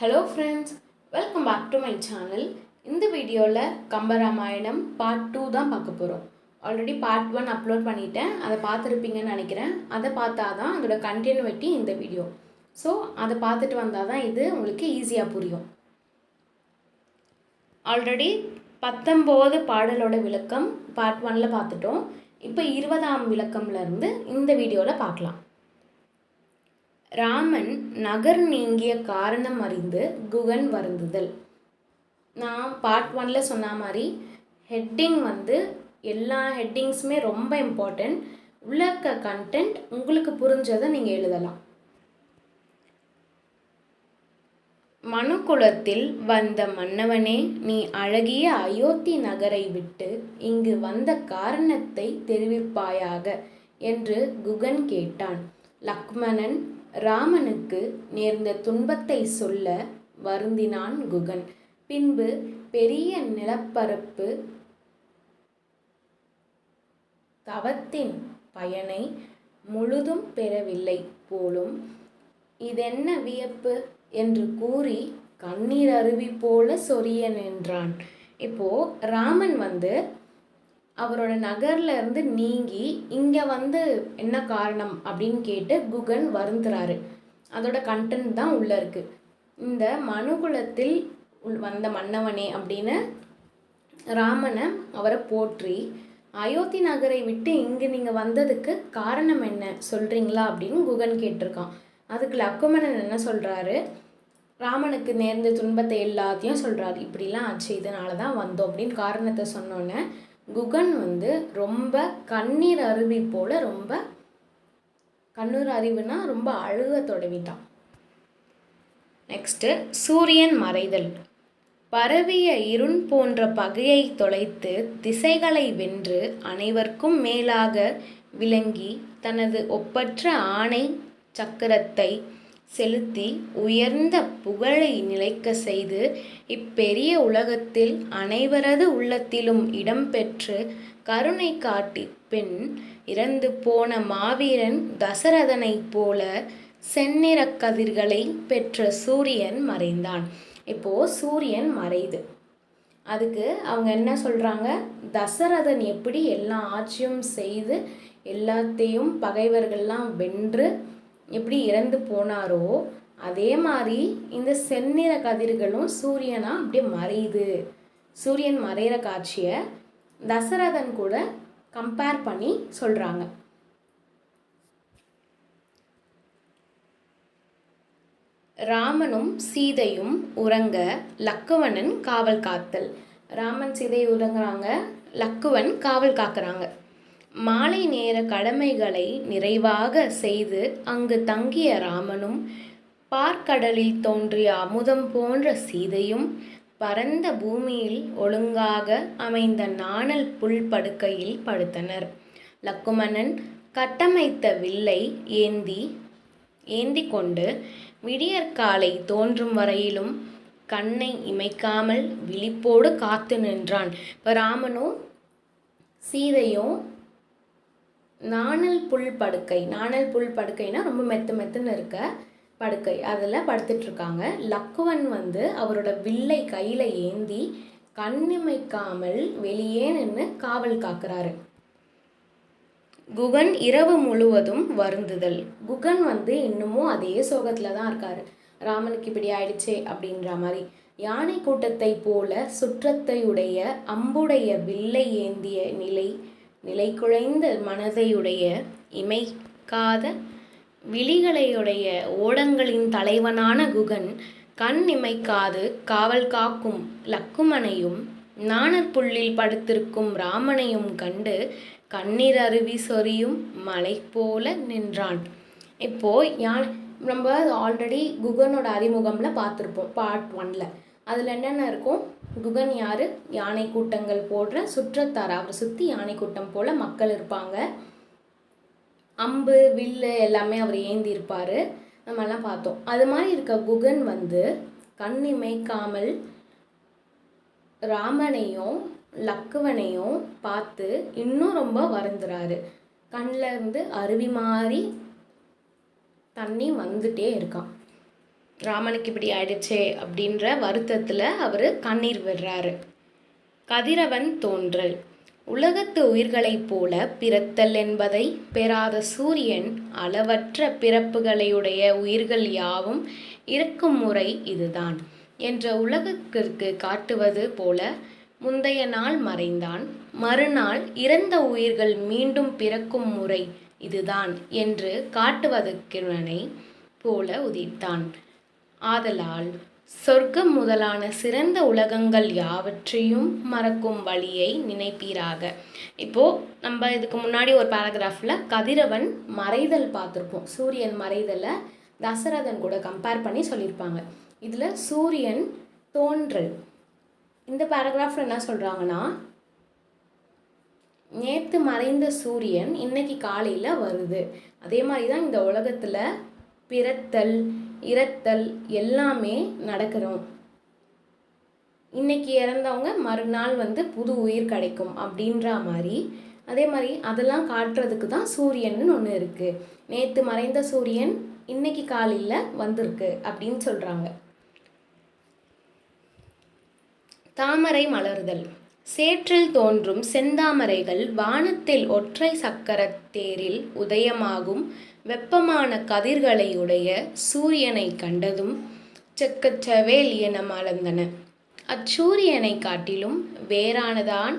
Hello friends welcome back to my channel இந்த வீடியோவில் Kambaramayanam part two தான் பார்க்க போகிறோம் ஆல்ரெடி பார்ட் ஒன் அப்லோட் பண்ணிட்டேன். அதை பார்த்துருப்பீங்கன்னு நினைக்கிறேன். அதை பார்த்தா தான் அதோட கண்டினியூட்டி இந்த வீடியோ. ஸோ அதை பார்த்துட்டு வந்தால் தான் இது உங்களுக்கு ஈஸியாக புரியும். ஆல்ரெடி பத்தொம்போது பாடலோட விளக்கம் பார்ட் ஒனில் பார்த்துட்டோம். இப்போ இருபதாம் விளக்கம்லேருந்து இந்த வீடியோவில் பார்க்கலாம். ராமன் நகர் நீங்கிய காரணம் அறிந்து குகன் வருந்துதல். நான் பார்ட் ஒன்ல சொன்ன மாதிரி ஹெட்டிங் வந்து எல்லா ஹெட்டிங்ஸுமே ரொம்ப இம்பார்ட்டண்ட் உள்ள இருக்க கண்டென்ட் உங்களுக்கு புரிஞ்சதை நீங்கள் எழுதலாம். மனுக்குலத்தில் வந்த மன்னவனே நீ அழகிய அயோத்தி நகரை விட்டு இங்கு வந்த காரணத்தை தெரிவிப்பாயாக என்று குகன் கேட்டான். லக்மணன் ராமனுக்கு நேர்ந்த துன்பத்தை சொல்ல வருந்தினான் குகன். பின்பு பெரிய நிலப்பரப்பு தவத்தின் பயனை முழுதும் பெறவில்லை போலும் இதென்ன வியப்பு என்று கூறி கண்ணீர் அருவி போல சொரிய நின்றான் இப்போ ராமன் வந்து அவரோட நகரில் இருந்து நீங்கி இங்கே வந்து என்ன காரணம் அப்படின்னு கேட்டு குகன் வருந்துறாரு. அதோட கண்டென்ட் தான் உள்ளே இருக்குது இந்த மனுகுலத்தில் உள் வந்த மன்னவனே அப்படின்னு ராமனை அவரை போற்றி அயோத்தி நகரை விட்டு இங்கே நீங்கள் வந்ததுக்கு காரணம் என்ன சொல்கிறீங்களா அப்படின்னு குகன் கேட்டிருக்கான். அதுக்கு லக்குமணன் என்ன சொல்கிறாரு ராமனுக்கு நேர்ந்த துன்பத்தை எல்லாத்தையும் சொல்கிறாரு இப்படிலாம் ஆச்சு இதனால தான் வந்தோம் அப்படின்னு காரணத்தை சொன்னோன்னே குகன் வந்து ரொம்ப கண்ணீர் அருவி போல ரொம்ப கண்ணீர் அறிவுனா ரொம்ப அழுக தொடங்கிட்டான். நெக்ஸ்ட்டு சூரியன் மறைதல். பரவிய இருள் போன்ற பகையை தொலைத்து திசைகளை வென்று அனைவருக்கும் மேலாக விளங்கி தனது ஒப்பற்ற ஆணை சக்கரத்தை செலுத்தி உயர்ந்த புகழை நிலைக்க செய்து இப்பெரிய உலகத்தில் அனைவரது உள்ளத்திலும் இடம்பெற்று கருணை காட்டி பின் இறந்து போன மாவீரன் தசரதனைப் போல செந்நிற கதிர்களை பெற்ற சூரியன் மறைந்தான். இப்போ சூரியன் மறையுது. அதுக்கு அவங்க என்ன சொல்கிறாங்க தசரதன் எப்படி எல்லா ஆட்சியும் செய்து எல்லாத்தையும் பகைவர்கள்லாம் வென்று எப்படி இறந்து போனாரோ அதே மாதிரி இந்த செந்நிற கதிர்களும் சூரியனா அப்படியே மறையுது. சூரியன் மறையிற காட்சியை தசரதன் கூட கம்பேர் பண்ணி சொல்கிறாங்க ராமனும் சீதையும் உறங்க லக்குவனன் காவல் காத்தல். ராமன் சீதை உறங்குறாங்க லக்குவன் காவல் காக்குறாங்க. மாலை நேர கடமைகளை நிறைவாக செய்து அங்கு தங்கிய ராமனும் பார்க்கடலில் தோன்றிய அமுதம் போன்ற சீதையும் பரந்த பூமியில் ஒழுங்காக அமைந்த நாணல் புல் படுக்கையில் படுத்தனர். லக்குமணன் கட்டமைத்த வில்லை ஏந்தி ஏந்தி கொண்டு விடியற்காலை தோன்றும் வரையிலும் கண்ணை இமைக்காமல் விழிப்போடு காத்து நின்றான். இப்போ ராமனும் சீதையும் நாணல் புல் படுக்கை. நாணல் புல் படுக்கைனா ரொம்ப மெத்து மெத்துன்னு இருக்க படுக்கை. அதில் படுத்துட்ருக்காங்க. லக்குவன் வந்து அவரோட வில்லை கையில் ஏந்தி கண்ணிமைக்காமல் வெளியே நின்று காவல் காக்குறாரு. குகன் இரவு முழுவதும் வருந்துதல். குகன் வந்து இன்னமும் அதே சோகத்தில் தான் இருக்காரு. ராமனுக்கு இப்படி ஆயிடுச்சே அப்படின்ற மாதிரி. யானை கூட்டத்தை போல சுற்றத்தையுடைய அம்புடைய வில்லை ஏந்திய நிலை நிலை குழைந்த மனதையுடைய இமைக்காத விழிகளையுடைய ஓடங்களின் தலைவனான குகன் கண் இமைக்காது காவல் காக்கும் லக்குமனையும் நாணற்புள்ளில் படுத்திருக்கும் ராமனையும் கண்டு கண்ணீர் அருவி சொரியும் மலை போல நின்றான். இப்போ யான் நம்ம ஆல்ரெடி குகனோட அறிமுகம்ல பார்த்துருப்போம் பார்ட் ஒன்ல அதில் என்னென்ன இருக்கும் குகன் யாரு? யானை கூட்டங்கள் போடுற சுற்றத்தார்? அவரை சுற்றி யானை கூட்டம் போல் மக்கள் இருப்பாங்க. அம்பு வில்லு எல்லாமே அவர் ஏந்தி இருப்பார் நம்மெல்லாம் பார்த்தோம். அது மாதிரி இருக்க குகன் வந்து கண் இமைக்காமல் ராமனையும் லக்குவனையும் பார்த்து இன்னும் ரொம்ப வருந்துறாரு. கண்ணில் இருந்து அருவி மாதிரி தண்ணி வந்துட்டே இருக்கான். ராமனுக்கு இப்படி ஆயிடுச்சே அப்படின்ற வருத்தத்தில் அவர் கண்ணீர் விடுறாரு. கதிரவன் தோன்றல். உலகத்து உயிர்களைப் போல பிறத்தல் என்பதை பெறாத சூரியன் அளவற்ற பிறப்புகளையுடைய உயிர்கள் யாவும் இருக்கும் முறை இதுதான் என்ற உலகத்திற்கு காட்டுவது போல முந்தைய நாள் மறைந்தான். மறுநாள் இறந்த உயிர்கள் மீண்டும் பிறக்கும் முறை இதுதான் என்று காட்டுவதற்கிறனை போல உதித்தான். ஆதலால் சொர்க்கம் முதலான சிறந்த உலகங்கள் யாவற்றையும் மறக்கும் வழியை நினைப்பீராக. இப்போ நம்ம இதுக்கு முன்னாடி ஒரு பேராகிராஃபில் கதிரவன் மறைதல் பார்த்துருப்போம். சூரியன் மறைதலை தசரதன் கூட கம்பேர் பண்ணி சொல்லியிருப்பாங்க. இதில் சூரியன் தோன்றல். இந்த பேராகிராஃபில் என்ன சொல்கிறாங்கன்னா நேற்று மறைந்த சூரியன் இன்னைக்கு காலையில் வருது. அதே மாதிரி தான் இந்த உலகத்தில் பிறத்தல் இறத்தல் எல்லாமே நடக்கிறோம். இன்னைக்கு இறந்தவங்க மறுநாள் வந்து புது உயிர் கிடைக்கும் அப்படின்ற மாதிரி. அதே மாதிரி அதெல்லாம் காட்டுறதுக்கு தான் சூரியன் ஒன்று இருக்குது நேற்று மறைந்த சூரியன் இன்னைக்கு காலையில் வந்திருக்கு அப்படின்னு சொல்கிறாங்க தாமரை மலர்தல். சேற்றில் தோன்றும் செந்தாமரைகள் வானத்தில் ஒற்றை சக்கரத் தேரில் உதயமாகும். வெப்பமான கதிர்களையுடைய சூரியனை கண்டதும் செக்கச்சவேல் என மலர்ந்தன. அச்சூரியனை காட்டிலும் வேறானதான்.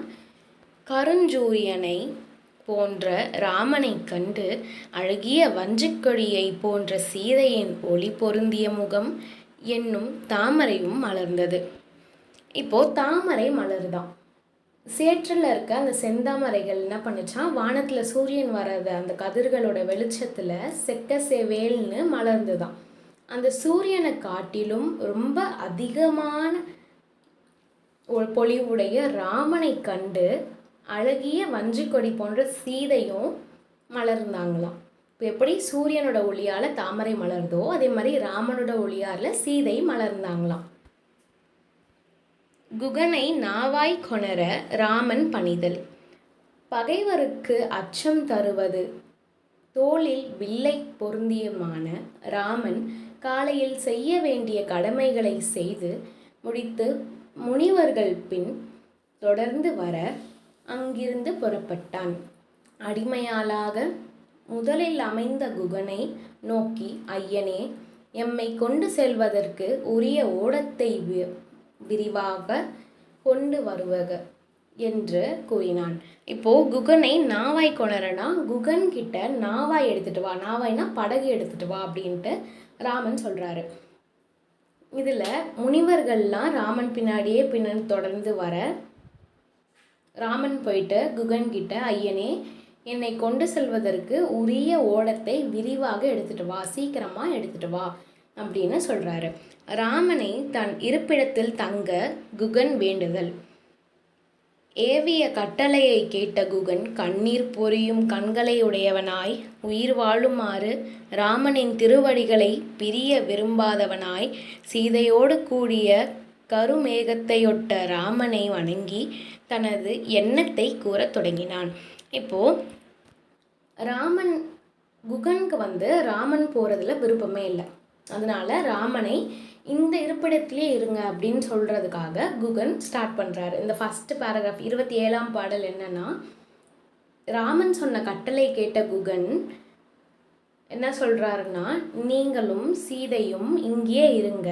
கருஞ்சூரியனை போன்ற ராமனை கண்டு அழகிய வஞ்சிக்கொழியை போன்ற சீதையின் ஒளி பொருந்திய முகம் என்னும் தாமரையும் மலர்ந்தது. இப்போ தாமரை மலர்தான். சேற்றில் இருக்க அந்த செந்தாமரைகள் என்ன பண்ணுச்சான் வானத்தில் சூரியன் வர்றத அந்த கதிர்களோட வெளிச்சத்தில் செக்க செவேல்னு மலர்ந்துதான். அந்த சூரியனை காட்டிலும் ரொம்ப அதிகமான ஒரு பொலிவுடைய ராமனை கண்டு அழகிய வஞ்சிக்கொடி போன்ற சீதையும் மலர்ந்தாங்களாம். இப்போ எப்படி சூரியனோட ஒளியால் தாமரை மலர்ந்தோ அதே மாதிரி ராமனோட ஒளியால் சீதை மலர்ந்தாங்களாம். குகனை நாவாய் கொணர ராமன் பணிதல். பகைவருக்கு அச்சம் தருவது. தோளில் வில்லை பொருந்தியமான ராமன் காலையில் செய்ய வேண்டிய கடமைகளை செய்து முடித்து முனிவர்கள் பின் தொடர்ந்து வர அங்கிருந்து புறப்பட்டான். அடிமையாளாக முதலில் அமைந்த குகனை நோக்கி ஐயனே எம்மை கொண்டு செல்வதற்கு உரிய ஓடத்தை விரிவாக கொண்டு வருவக என்று கூறினான். இப்போ குகனை நாவாய் கொணரனா குகன் கிட்ட நாவாய் எடுத்துட்டு வா நாவாய்னா படகு எடுத்துட்டு வா அப்படின்ட்டு ராமன் சொல்றாரு. இதில் முனிவர்கள்லாம் ராமன் பின்னாடியே பின்னர் தொடர்ந்து வர ராமன் போயிட்டு குகன் கிட்ட ஐயனே என்னை கொண்டு செல்வதற்கு உரிய ஓடத்தை விரிவாக எடுத்துட்டு வா சீக்கிரமாக எடுத்துட்டு வா அப்படின்னு சொல்கிறாரு ராமனை தன் இருப்பிடத்தில் தங்க குகன் வேண்டுதல். ஏவிய கட்டளையை கேட்ட குகன் கண்ணீர் பொரியும் கண்களை உடையவனாய் உயிர் வாழுமாறு ராமனின் திருவடிகளை பிரிய விரும்பாதவனாய் சீதையோடு கூடிய கருமேகத்தையொட்ட ராமனை வணங்கி தனது எண்ணத்தை கூறத் தொடங்கினான். இப்போது ராமன் குகனுக்கு வந்து ராமன் போகிறதுல விருப்பமே இல்லை. அதனால ராமனை இந்த இருப்பிடத்திலே இருங்க அப்படின்னு சொல்கிறதுக்காக குகன் ஸ்டார்ட் பண்ணுறாரு இந்த ஃபஸ்ட்டு பேராகிராஃப் இருபத்தி ஏழாம் பாடல் என்னென்னா ராமன் சொன்ன கட்டளை கேட்ட குகன் என்ன சொல்கிறாருன்னா நீங்களும் சீதையும் இங்கேயே இருங்க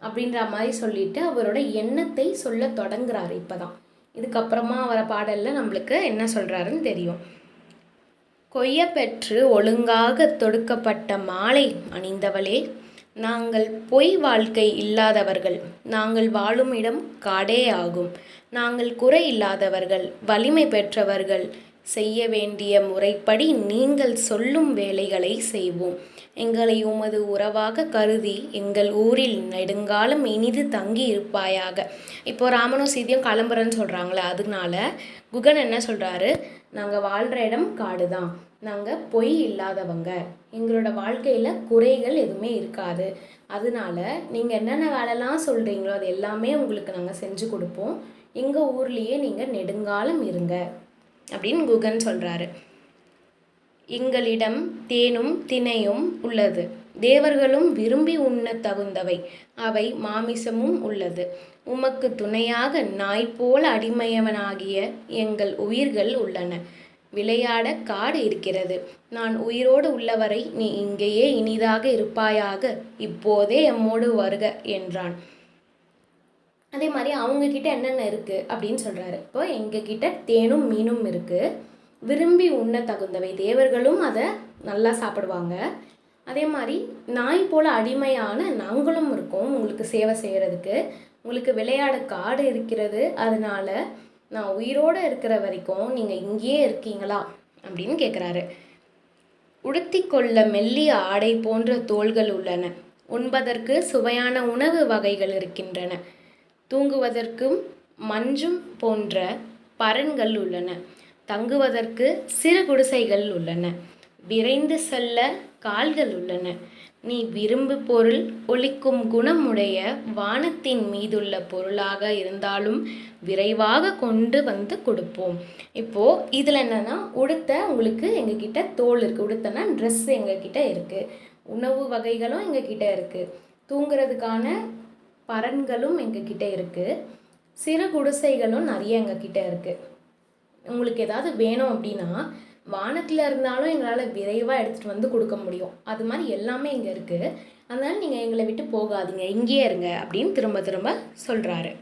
அப்படின்ற மாதிரி சொல்லிட்டு அவரோட எண்ணத்தை சொல்ல தொடங்குறாரு இப்போ தான் இதுக்கப்புறமா வர பாடலில் நம்மளுக்கு என்ன சொல்கிறாருன்னு தெரியும். கொய்யப்பெற்று ஒழுங்காக தொடுக்கப்பட்ட மாலை அணிந்தவளே நாங்கள் பொய் வாழ்க்கை இல்லாதவர்கள். நாங்கள் வாழும் இடம் காடே ஆகும். நாங்கள் குறை இல்லாதவர்கள் வலிமை பெற்றவர்கள் செய்ய வேண்டிய முறைப்படி நீங்கள் சொல்லும் வேலைகளை செய்வோம். எங்களை உமது உறவாக கருதி எங்கள் ஊரில் நெடுங்காலம் இனிது தங்கி இருப்பாயாக. இப்போ ராமனும் சீதியும் கிளம்புறேன்னு சொல்கிறாங்களே அதனால குகன் என்ன சொல்கிறாரு நாங்கள் வாழ்கிற இடம் காடு தான் நாங்கள் பொய் இல்லாதவங்க. எங்களோட வாழ்க்கையில் குறைகள் எதுவுமே இருக்காது. அதனால நீங்கள் என்னென்ன வேலைலாம் சொல்கிறீங்களோ அது எல்லாமே உங்களுக்கு நாங்கள் செஞ்சு கொடுப்போம். எங்கள் ஊர்லேயே நீங்கள் நெடுங்காலம் இருங்க. அப்படின்னு குகன் சொல்கிறாரு எங்களிடம் தேனும் தினையும் உள்ளது. தேவர்களும் விரும்பி உண்ணத் தகுந்தவை. அவை மாமிசமும் உள்ளது. உமக்கு துணையாக நாய் போல அடிமையவனாகிய எங்கள் உயிர்கள் உள்ளன. விளையாட காடு இருக்கிறது. நான் உயிரோடு உள்ளவரை நீ இங்கேயே இனிதாக இருப்பாயாக? இப்போதே எம்மோடு வருக என்றான். அதே மாதிரி அவங்கக்கிட்ட என்னென்ன இருக்குது அப்படின்னு சொல்கிறாரு இப்போ எங்ககிட்ட தேனும் மீனும் இருக்குது விரும்பி உண்ண தகுந்தவை. தேவர்களும் அதை நல்லா சாப்பிடுவாங்க. அதே மாதிரி நாய் போல் அடிமையான நாங்களும் இருக்கோம் உங்களுக்கு சேவை செய்கிறதுக்கு உங்களுக்கு விளையாட காடு இருக்கிறது. அதனால நான் உயிரோடு இருக்கிற வரைக்கும் நீங்கள் இங்கேயே இருக்கீங்களா? அப்படின்னு கேட்குறாரு உடுத்திக்கொள்ள மெல்லிய ஆடை போன்ற தோள்கள் உள்ளன. உண்பதற்கு சுவையான உணவு வகைகள் இருக்கின்றன. தூங்குவதற்கும் மஞ்சும் போன்ற பரன்கள் உள்ளன. தங்குவதற்கு சிறு குடிசைகள் உள்ளன. விரைந்து செல்ல கால்கள் உள்ளன. நீ விரும்பு பொருள் ஒலிக்கும் குணமுடைய வானத்தின் மீதுள்ள பொருளாக இருந்தாலும் விரைவாக கொண்டு வந்து கொடுப்போம். இப்போது இதில் என்னென்னா உடுத்த உங்களுக்கு எங்ககிட்ட தோல் இருக்குது உடுத்தனா ட்ரெஸ் எங்ககிட்ட இருக்குது உணவு வகைகளும் எங்ககிட்ட இருக்குது தூங்குறதுக்கான பரன்களும் எங்ககிட்ட இருக்குது சிறு குடிசைகளும் நிறைய எங்ககிட்ட இருக்குது உங்களுக்கு ஏதாவது வேணும் அப்படின்னா வானத்தில் இருந்தாலும் எங்களால் விரைவாக எடுத்துகிட்டு வந்து கொடுக்க முடியும். அது மாதிரி எல்லாமே இங்கே இருக்குது அதனால் நீங்கள் எங்களை விட்டு போகாதீங்க. இங்கேயே இருங்க அப்படின்னு திரும்ப திரும்ப சொல்கிறாரு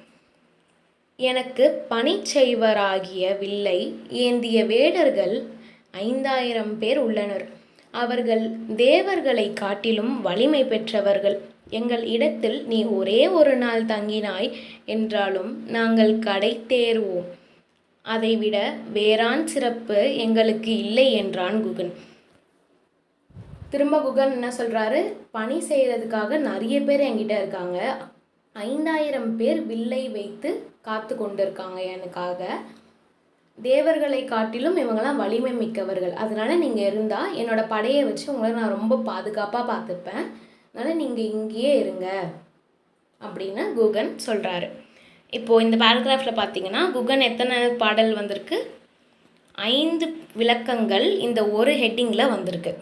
எனக்கு பணிச்செய்வராகிய வில்லை ஏந்திய வேடர்கள் ஐந்தாயிரம் பேர் உள்ளனர். அவர்கள் தேவர்களை காட்டிலும் வலிமை பெற்றவர்கள். எங்கள் இடத்தில் நீ ஒரே ஒரு நாள் தங்கினாய் என்றாலும் நாங்கள் கடை தேர்வோம் அதைவிட வேறான் சிறப்பு எங்களுக்கு இல்லை என்றான் குகன். திரும்ப குகன் என்ன சொல்கிறாரு பணி செய்கிறதுக்காக நிறைய பேர் என்கிட்ட இருக்காங்க. ஐந்தாயிரம் பேர் வில்லை வைத்து காத்து கொண்டிருக்காங்க எனக்காக. தேவர்களை காட்டிலும் இவங்கெல்லாம் வலிமை மிக்கவர்கள். அதனால் நீங்கள் இருந்தால் என்னோட படையை வச்சு உங்களை நான் ரொம்ப பாதுகாப்பாக பார்த்துப்பேன். அதனால் நீங்கள் இங்கேயே இருங்க அப்படின்னு குகன் சொல்கிறாரு இப்போது இந்த பேராகிராஃபில் பார்த்தீங்கன்னா குகன் எத்தனை பாடல் வந்திருக்கு? ஐந்து விளக்கங்கள் இந்த ஒரு ஹெட்டிங்கில் வந்திருக்கு.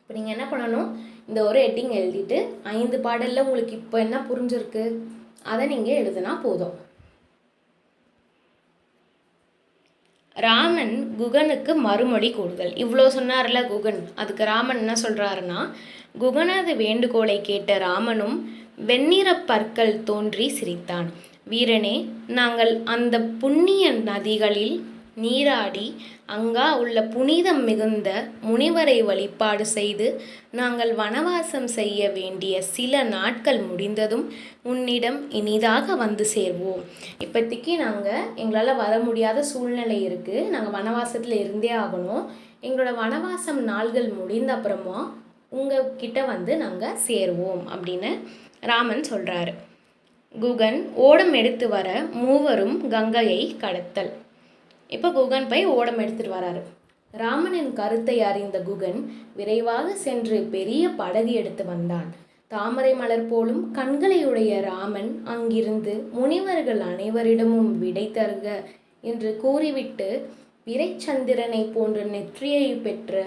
இப்போ நீங்கள் என்ன பண்ணணும்? இந்த ஒரு ஹெட்டிங் எழுதிட்டு ஐந்து பாடலில் உங்களுக்கு இப்போ என்ன புரிஞ்சிருக்கு? அதை நீங்கள் எழுதுனா போதும். ராமன் குகனுக்கு மறுமொழி கூடுதல் இவ்வளோ சொன்னார்ல குகன். அதுக்கு ராமன் என்ன சொல்கிறாருன்னா குகனது வேண்டுகோளை கேட்ட ராமனும் வெண்ணிறப் பற்கள் தோன்றி சிரித்தான். வீரனே நாங்கள் அந்த புண்ணிய நதிகளில் நீராடி அங்கா உள்ள புனிதம் மிகுந்த முனிவரை வழிபாடு செய்து நாங்கள் வனவாசம் செய்ய வேண்டிய சில நாட்கள் முடிந்ததும் உன்னிடம் இனிதாக வந்து சேர்வோம். இப்போதைக்கு நாங்கள் எங்களால் வர முடியாத சூழ்நிலை இருக்குது நாங்கள் வனவாசத்தில் இருந்தே ஆகணும். எங்களோட வனவாசம் நாள்கள் முடிந்த அப்புறமா உங்ககிட்ட வந்து நாங்கள் சேருவோம் அப்படின்னு ராமன் சொல்கிறாரு குகன் ஓடம் எடுத்து வர மூவரும் கங்கையை கடத்தல். இப்போ குகன் போய் ஓடம் எடுத்துட்டு வராரு. ராமனின் கருத்தை அறிந்த குகன் விரைவாக சென்று பெரிய படகு எடுத்து வந்தான். தாமரை மலர் போலும் கண்களையுடைய ராமன் அங்கிருந்து முனிவர்கள் அனைவரிடமும் விடை தருக என்று கூறிவிட்டு விரைச்சந்திரனை போன்ற நெற்றியை பெற்ற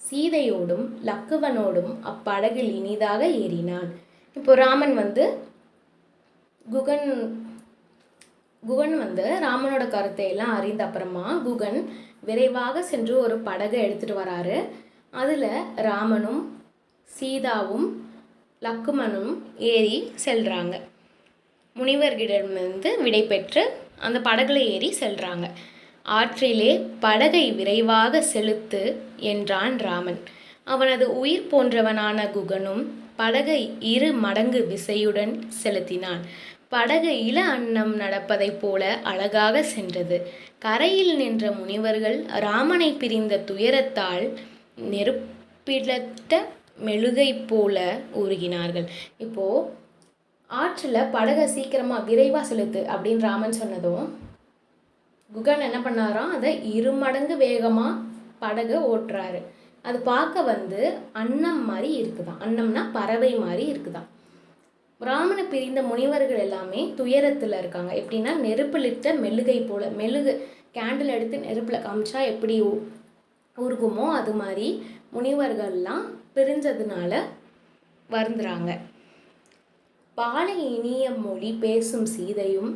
சீதையோடும் லக்குவனோடும் அப்படகில் இனிதாக ஏறினான். இப்போ ராமன் வந்து குகன் குகன் வந்து ராமனோட கருத்தை எல்லாம் அறிந்த அப்புறமா குகன் விரைவாக சென்று ஒரு படகை எடுத்துட்டு வராரு. அதில் ராமனும் சீதாவும் லக்குமனும் ஏறி செல்கிறாங்க முனிவர்களிடமிருந்து விடை பெற்று அந்த படகுல ஏறி செல்கிறாங்க ஆற்றிலே படகை விரைவாக செலுத்து என்றான் ராமன். அவனது உயிர் போன்றவனான குகனும் படகை இரு மடங்கு விசையுடன் செலுத்தினான். படகு இள அன்னம் நடப்பதைப் போல அழகாக சென்றது. கரையில் நின்ற முனிவர்கள் ராமனை பிரிந்த துயரத்தால் நெருப்பிடத்த மெழுகை போல உருகினார்கள். இப்போ ஆற்றில் படகை சீக்கிரமாக விரைவாக செலுத்து அப்படின்னு ராமன் சொன்னதும் குகன் என்ன பண்ணாராம்? அதை இரு மடங்கு வேகமாக படகை ஓட்டுறாரு. அது பார்க்க வந்து அன்னம் மாதிரி இருக்குதான். அன்னம்னா பறவை மாதிரி இருக்குதான். ராமனை பிரிந்த முனிவர்கள் எல்லாமே துயரத்தில் இருக்காங்க. எப்படின்னா நெருப்பிலிட்ட மெழுகை போல் மெழுகு கேண்டில் எடுத்து நெருப்பில் காமிச்சா எப்படி உருகுமோ அது மாதிரி முனிவர்கள்லாம் பிரிஞ்சதுனால வருந்துறாங்க. பாலை இனிய மொழி பேசும் சீதையும்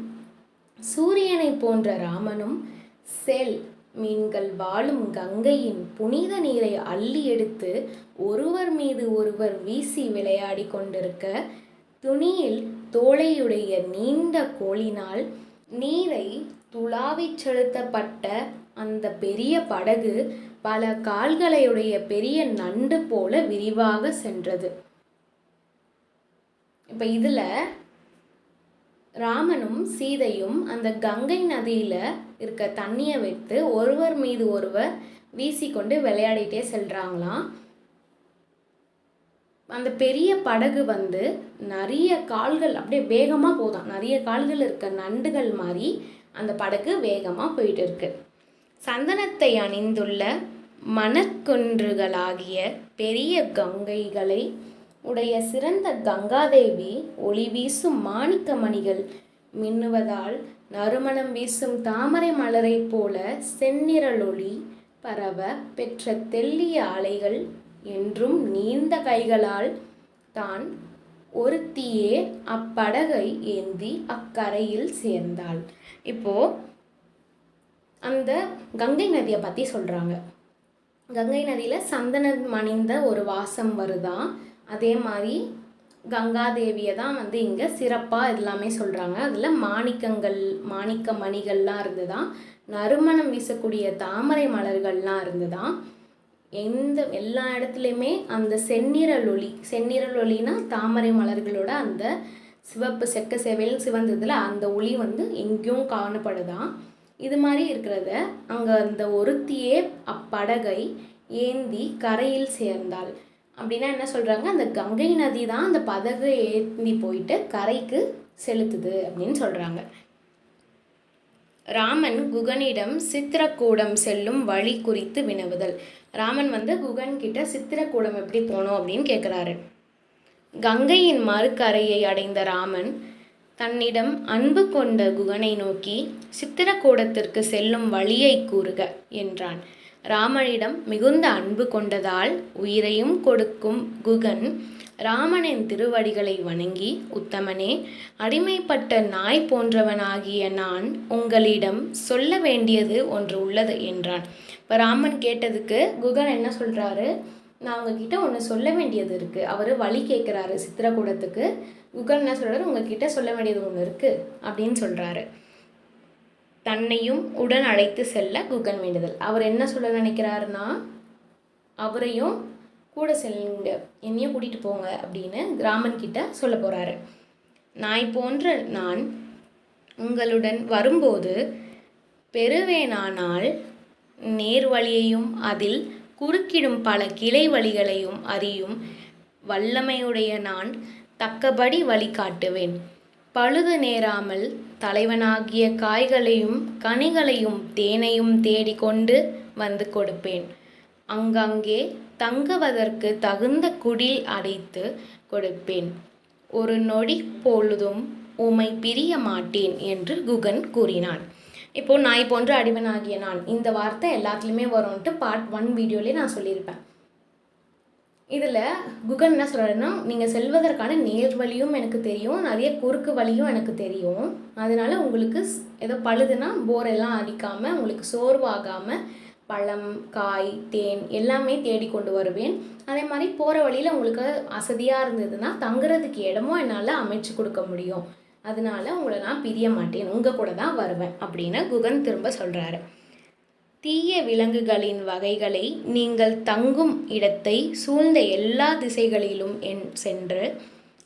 சூரியனை போன்ற ராமனும் செல் மீன்கள் வாழும் கங்கையின் புனித நீரை அள்ளி எடுத்து ஒருவர் மீது ஒருவர் வீசி விளையாடி கொண்டிருக்க துணியில் தோளையுடைய நீண்ட கோளினால் நீரை துளாவிச் செலுத்தப்பட்ட அந்த பெரிய படகு பல கால்களையுடைய பெரிய நண்டு போல விரிவாக சென்றது. இப்போ இதில் ராமனும் சீதையும் அந்த கங்கை நதியில் இருக்க தண்ணியை வைத்து ஒருவர் மீது ஒருவர் வீசிக்கொண்டு விளையாடிட்டே செல்கிறாங்களாம் அந்த பெரிய படகு வந்து நிறைய கால்கள் அப்படியே வேகமாக போதான். நிறைய கால்கள் இருக்க நண்டுகள் மாதிரி அந்த படகு வேகமாக போயிட்டு இருக்கு. சந்தனத்தை அணிந்துள்ள மணற்கொன்றுகளாகிய பெரிய கங்கைகளை உடைய சிறந்த கங்காதேவி ஒளி வீசும் மாணிக்க மணிகள். மின்னுவதால் நறுமணம் வீசும் தாமரை மலரைப் போல செந்நிறலொளி பரவ பெற்ற தெள்ளிய அலைகள் என்றும் நீந்த கைகளால் தான் ஒருத்தியே அப்படகை ஏந்தி அக்கரையில் சேர்ந்தாள். இப்போ அந்த கங்கை நதியை பற்றி சொல்கிறாங்க கங்கை நதியில் சந்தனம் மணிந்த ஒரு வாசம் வருதான் அதே மாதிரி கங்காதேவியை தான் வந்து இங்கே சிறப்பாக எல்லாமே சொல்கிறாங்க அதில் மாணிக்கங்கள் மாணிக்க மணிகள்லாம் இருந்துதான். நறுமணம் வீசக்கூடிய தாமரை மலர்கள்லாம் இருந்துதான். எந்த எல்லா இடத்துலையுமே அந்த செந்நிறல் ஒளி செந்நிறல் ஒளினா தாமரை மலர்களோட அந்த சிவப்பு செக்க சேவையில் சிவந்ததில் அந்த ஒளி வந்து எங்கேயும் காணப்படுதான். இது மாதிரி இருக்கிறத அங்கே அந்த ஒருத்தியே அப்படகை ஏந்தி கரையில் சேர்ந்தாள். அப்படின்னா என்ன சொல்கிறாங்க அந்த கங்கை நதி தான் அந்த படகை ஏந்தி போயிட்டு கரைக்கு செலுத்துது அப்படின்னு சொல்கிறாங்க ராமன் குகனிடம் சித்திரக்கூடம் செல்லும் வழி குறித்து வினவுதல். ராமன் வந்து குகன் கிட்ட சித்திரக்கூடம் எப்படி போகணும் அப்படின்னு கேட்குறாரு கங்கையின் மறுக்கரையை அடைந்த ராமன் தன்னிடம் அன்பு கொண்ட குகனை நோக்கி சித்திரக்கூடத்திற்கு செல்லும் வழியை கூறுக என்றான். ராமனிடம் மிகுந்த அன்பு கொண்டதால் உயிரையும் கொடுக்கும் குகன் ராமனின் திருவடிகளை வணங்கி உத்தமனே அடிமைப்பட்ட நாய் போன்றவனாகிய நான் உங்களிடம் சொல்ல வேண்டியது ஒன்று உள்ளது என்றான். இப்போ ராமன் கேட்டதுக்கு குகன் என்ன சொல்கிறாரு நான் உங்ககிட்ட ஒன்று சொல்ல வேண்டியது இருக்குது அவர் வழி கேட்குறாரு சித்திரக்கூடத்துக்கு குகன் என்ன சொல்கிறாரு உங்ககிட்ட சொல்ல வேண்டியது ஒன்று இருக்குது அப்படின்னு சொல்கிறாரு தன்னையும் உடன் அழைத்து செல்ல குகன் வேண்டுதல். அவர் என்ன சொல்ல நினைக்கிறாருன்னா அவரையும் கூட செல்லுங்க என்னையும் கூட்டிகிட்டு போங்க அப்படின்னு ராமன் கிட்ட சொல்ல போகிறாரு நாய் போன்ற நான் உங்களுடன் வரும்போது பெறுவேனானால் நேர் வழியையும் அதில் குறுக்கிடும் பல கிளை வழிகளையும் அறியும் வல்லமையுடைய நான் தக்கபடி வழி காட்டுவேன் பழுது நேராமல் தலைவனாகிய காய்களையும் கனிகளையும் தேனையும் தேடிக்கொண்டு வந்து கொடுப்பேன். அங்கங்கே தங்குவதற்கு தகுந்த குடில் அடைத்து கொடுப்பேன். ஒரு நொடி பொழுதும் உமை பிரிய மாட்டேன் என்று குகன் கூறினான். இப்போ நாய் போன்ற அடிவனாகிய நான் இந்த வார்த்தை எல்லாத்துலேயுமே வரும்ன்ட்டு பார்ட் ஒன் வீடியோலேயே நான் சொல்லியிருப்பேன். இதில் குகன் என்ன சொல்கிறாருன்னா நீங்கள் செல்வதற்கான நேர் வழியும் எனக்கு தெரியும் நிறைய குறுக்கு வழியும் எனக்கு தெரியும். அதனால் உங்களுக்கு ஸ்- ஏதோ பழுதுனா போரெல்லாம் அடிக்காமல் உங்களுக்கு சோர்வாகாமல் பழம் காய் தேன் எல்லாமே தேடி கொண்டு வருவேன். அதே மாதிரி போகிற வழியில் உங்களுக்கு அசதியாக இருந்ததுன்னா தங்குறதுக்கு இடமும் என்னால் அமைச்சு கொடுக்க முடியும். அதனால உங்களை நான் பிரிய மாட்டேன் உங்கள் கூட தான் வருவேன் அப்படின்னு குகன் திரும்ப சொல்கிறாரு தீய விலங்குகளின் வகைகளை நீங்கள் தங்கும் இடத்தை சூழ்ந்த எல்லா திசைகளிலும் என் சென்று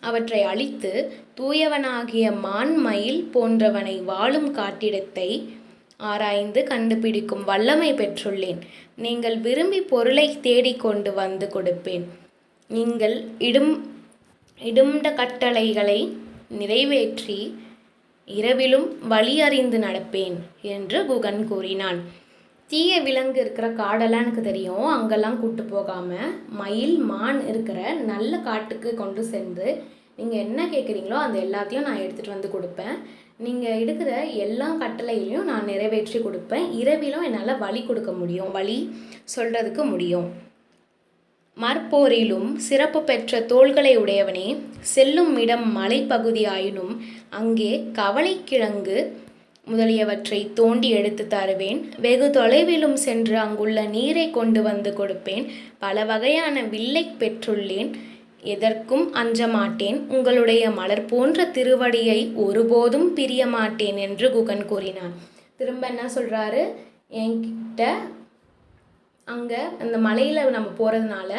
அவற்றை அழித்து தூயவனாகிய மான் மயில் போன்றவனை வாழும் காட்டிடத்தை ஆராய்ந்து கண்டுபிடிக்கும் வல்லமை பெற்றுள்ளேன். நீங்கள் விரும்பி பொருளை தேடிக்கொண்டு வந்து கொடுப்பேன். நீங்கள் இடும் இடும்ட கட்டளைகளை நிறைவேற்றி இரவிலும் வழி அறிந்து நடப்பேன் என்று குகன் கூறினான். தீய விலங்கு இருக்கிற காடெல்லாம் எனக்கு தெரியும். அங்கெல்லாம் கூட்டு போகாமல் மயில் மான் இருக்கிற நல்ல காட்டுக்கு கொண்டு சென்று நீங்கள் என்ன கேட்குறீங்களோ அந்த எல்லாத்தையும் நான் எடுத்துகிட்டு வந்து கொடுப்பேன். நீங்கள் எடுக்கிற எல்லா கட்டளையிலையும் நான் நிறைவேற்றி கொடுப்பேன். இரவிலும் என்னால் வழி கொடுக்க முடியும். வழி சொல்கிறதுக்கு முடியும். மற்போரிலும் சிறப்பு பெற்ற தோள்களை உடையவனே செல்லும் இடம் மலைப்பகுதியாயினும் அங்கே கவலைக்கிழங்கு முதலியவற்றை தோண்டி எடுத்து தருவேன். வெகு தொலைவிலும் சென்று அங்குள்ள நீரை கொண்டு வந்து கொடுப்பேன். பல வகையான வில்லை பெற்றுள்ளேன். எதற்கும் அஞ்ச மாட்டேன் உங்களுடைய மலர் போன்ற திருவடியை ஒருபோதும் பிரிய மாட்டேன் என்று குகன் கூறினான். திரும்ப என்ன சொல்கிறாரு என்கிட்ட அங்கே அந்த மலையில் நம்ம போகிறதுனால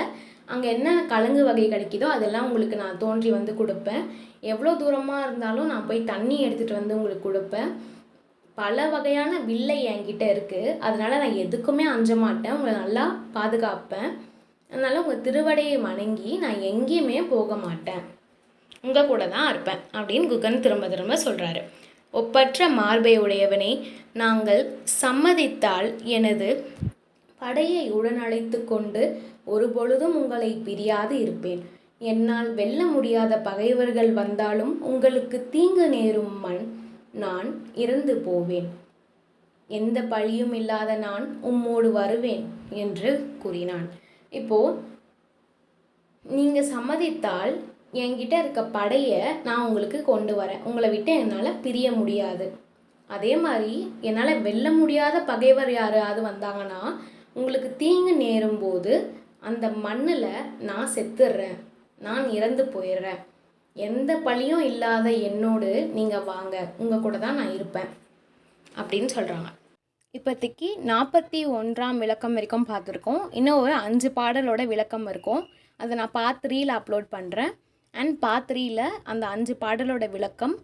அங்கே என்ன கலங்கு வகை கிடைக்குதோ அதெல்லாம் உங்களுக்கு நான் தோன்றி வந்து கொடுப்பேன். எவ்வளோ தூரமாக இருந்தாலும் நான் போய் தண்ணி எடுத்துகிட்டு வந்து உங்களுக்கு கொடுப்பேன். பல வகையான வில்லை என்கிட்ட இருக்குது அதனால் நான் எதுக்குமே அஞ்ச மாட்டேன். உங்களை நல்லா பாதுகாப்பேன். அதனால் உங்கள் திருவடையை வணங்கி நான் எங்கேயுமே போக மாட்டேன். உங்கள் கூட தான் இருப்பேன் அப்படின்னு குகன் திரும்ப திரும்ப சொல்கிறாரு ஒப்பற்ற மார்பை உடையவனை நாங்கள் சம்மதித்தால் எனது படையை உடனழைத்து கொண்டு ஒரு பொழுதும் உங்களை பிரியாது இருப்பேன். என்னால் வெல்ல முடியாத பகைவர்கள் வந்தாலும் உங்களுக்கு தீங்கு நேரும் மண் நான் இறந்து போவேன். எந்த பழியும் இல்லாத நான் உம்மோடு வருவேன் என்று கூறினான். இப்போ நீங்கள் சம்மதித்தால் என்கிட்ட இருக்க படையை நான் உங்களுக்கு கொண்டு வரேன். உங்களை விட்டு என்னால் பிரிய முடியாது. அதே மாதிரி என்னால் வெல்ல முடியாத பகைவர் யாராவது வந்தாங்கன்னா உங்களுக்கு தீங்கு நேரும் போது அந்த மண்ணில் நான் செத்துடுறேன் நான் இறந்து போயிடுறேன். எந்த பழியும் இல்லாத என்னோடு நீங்கள் வாங்க. உங்கள் கூட தான் நான் இருப்பேன். அப்படின்னு சொல்கிறாங்க இப்போதைக்கு நாற்பத்தி ஒன்றாம் விளக்கம் வரைக்கும் பார்த்துருக்கோம். இன்னும் ஒரு அஞ்சு பாடலோட விளக்கம் இருக்கும். அதை நான் பார்ட் த்ரீயில் அப்லோட் பண்ணுறேன் அண்ட் பார்ட் த்ரீயில் அந்த அஞ்சு பாடலோட விளக்கம்.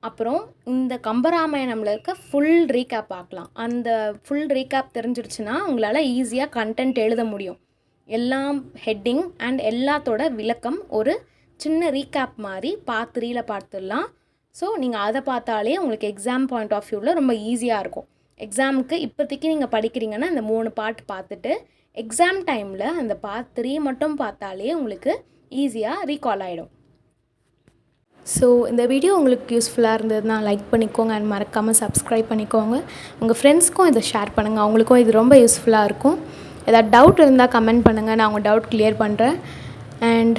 அப்புறம் இந்த கம்பராமாயணம்ல இருக்க ஃபுல் ரீகேப் பார்க்கலாம். அந்த ஃபுல் ரீகேப் தெரிஞ்சிருச்சுன்னா உங்களால் ஈஸியாக கண்டென்ட் எழுத முடியும். எல்லாம் ஹெட்டிங் அண்ட் எல்லாத்தோட விளக்கம் ஒரு சின்ன ரீகேப் மாதிரி பார்ட் த்ரீயில் பார்த்துடலாம். ஸோ நீங்கள் அதை பார்த்தாலே உங்களுக்கு எக்ஸாம் பாயிண்ட் ஆஃப் வியூவில் ரொம்ப ஈஸியாக இருக்கும். எக்ஸாமுக்கு இப்போதைக்கு நீங்கள் படிக்கிறீங்கன்னா இந்த மூணு பார்ட் பார்த்துட்டு எக்ஸாம் டைமில் அந்த பார்ட் த்ரீ மட்டும் பார்த்தாலே உங்களுக்கு ஈஸியாக ரீகால் ஆகிடும் ஸோ இந்த வீடியோ உங்களுக்கு யூஸ்ஃபுல்லாக இருந்ததுன்னா லைக் பண்ணிக்கோங்க அண்ட் மறக்காமல் சப்ஸ்கிரைப் பண்ணிக்கோங்க. உங்கள் ஃப்ரெண்ட்ஸ்க்கும் இதை ஷேர் பண்ணுங்கள் அவங்களுக்கும் இது ரொம்ப யூஸ்ஃபுல்லாக இருக்கும். ஏதாவது டவுட் இருந்தால் கமெண்ட் பண்ணுங்கள் நான் உங்கள் டவுட் கிளியர் பண்ணுறேன் and